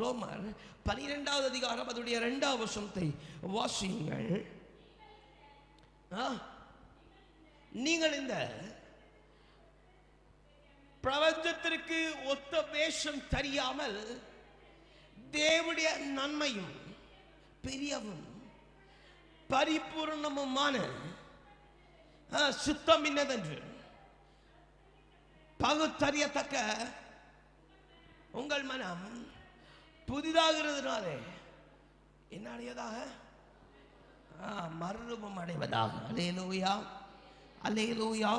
ரோமர் பனிரெண்டாவது அதிகாரம் அதனுடைய ரெண்டாவது வசனத்தை வாசியுங்கள். நீங்கள் இந்த பிரபஞ்சத்திற்கு ஒத்த வேஷம் தெரியாமல் தேவடைய நன்மையும் பெரியவும் பரிபூர்ணமுமான சுத்தம் இன்னதென்று பகுத்தறியத்தக்க உங்கள் மனம் புதிதாகிறதுனாலே என்ன அடையதாக மறுரூபம் அடைவதாக. அலேலூயா அலேலூயா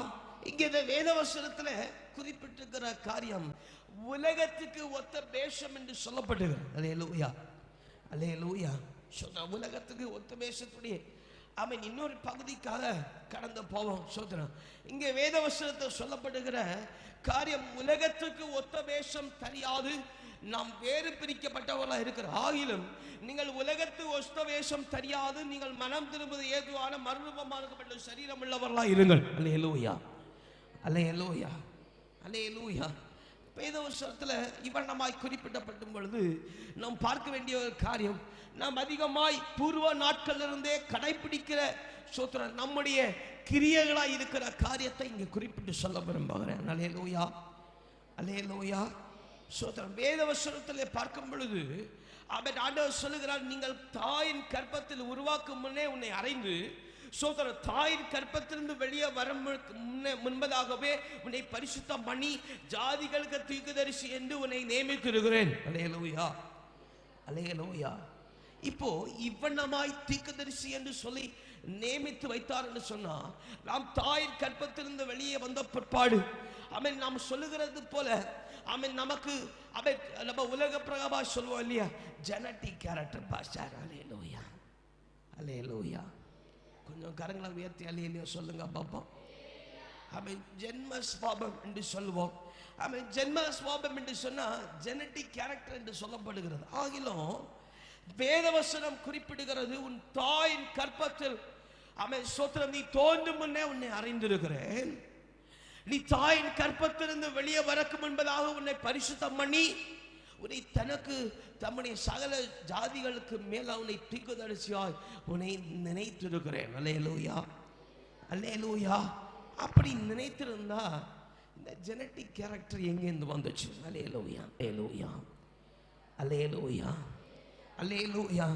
இங்கே இந்த வேதவசனத்தில் குறிப்பிட்டிருக்கிற காரியம் உலகத்துக்கு ஒத்த வேஷம் என்று சொல்லப்படுகிறது அலேலூயா அலேலூயா சொல்ற உலகத்துக்கு ஒத்த வேஷத்துடைய அவன் இன்னொரு பகுதிக்காக கடந்து போவோம் சோதனம். இங்கே வேதவசனத்தில் சொல்லப்படுகிற காரியம் உலகத்துக்கு ஒத்த வேஷம் தெரியாது. நாம் வேறு பிரிக்கப்பட்டவர்களாக இருக்கிறோம். ஆகிலும் நீங்கள் உலகத்து ஒத்த வேஷம் தெரியாது. நீங்கள் மனம் திரும்புவது ஏதுவான மறுரூபமாக்கப்பட்ட சரீரம் உள்ளவர்களாக இருங்கள். அல்லேலூயா. அல்லேலூயா. அல்லேலூயா. வேதவசனத்தில் இவண்ணமாய் குறிப்பிடப்படும் பொழுது நாம் பார்க்க வேண்டிய ஒரு காரியம் நாம் அதிகமாய் பூர்வ நாட்களிலிருந்தே கடைபிடிக்கிற சோத்திர நம்முடைய கிரியைகளாய் இருக்கிற காரியத்தை இங்கே குறிப்பிட்டு சொல்ல விரும்புகிறேன். அலேலூயா அலேலூயா சோத்திரம் வேதவசனத்தில் பார்க்கும் பொழுது அவர் ஆண்டவர் சொல்லுகிறார் நீங்கள் தாயின் கற்பத்தில் உருவாக்கும் முன்னே உன்னை அறைந்து சோதர தாயின் கற்பத்திலிருந்து வெளியே வர முன்னே முன்பதாகவே உன்னை பரிசுத்தம் பண்ணி ஜாதிகளுக்கு தீக்குதரிசி என்று உன்னை நியமித்திருக்கிறேன். அலையலூயா. அலையலூயா. இப்போ இவ்வண்ணமாய் தீக்குதரிசி என்று சொல்லி நியமித்து வைத்தார் என்று சொன்னால் நாம் தாயின் கற்பத்திலிருந்து வெளியே வந்த பிற்பாடு அவன் நாம் சொல்லுகிறது போல அவன் நமக்கு அவன் நம்ம உலக பிரகபா சொல்லுவோம் இல்லையா? Genetic character pastor hallelujah. Hallelujah. கொஞ்சம் கரங்களை உயர்த்தி அலையிலையோ சொல்லுங்க பாப்போம் அவன் ஜென்ம ஸ்வாபம் என்று சொல்லுவோம். அவன் ஜென்ம ஸ்வாபம் என்று சொன்னால் ஜெனட்டிக் கேரக்டர் என்று சொல்லப்படுகிறது. ஆகிலும் வேதவசனம் குறிப்பிடுகிறது உன் தாயின் கற்பத்தில். அவன் சொத்திரம் நீ தோன்றும் முன்னே உன்னை அறிந்திருக்கிறேன். நீ தாயின் கற்பத்திலிருந்து வெளியே வரக்கும் என்பதாக உன்னை பரிசுத்தம் பண்ணி உன்னை தனக்கு தம்முடைய சகல ஜாதிகளுக்கு மேல உன்னை தீக்குதரிசியாய் உன்னை நினைத்திருக்கிறேன். அல்லே லூயா அப்படி நினைத்திருந்தா இந்த ஜெனட்டிக் கேரக்டர் எங்கேருந்து வந்துச்சு? அல்லே லூயா அல்லே லூயா அல்லே லூயா அல்லே அலேலூயா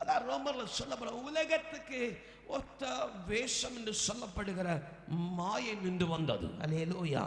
அதான் ரோமர்ல சொல்லப்படுற உலகத்துக்கு ஒத்த வேஷம் என்று சொல்லப்படுகிற மாயை நின்று வந்தது. அலேலூயா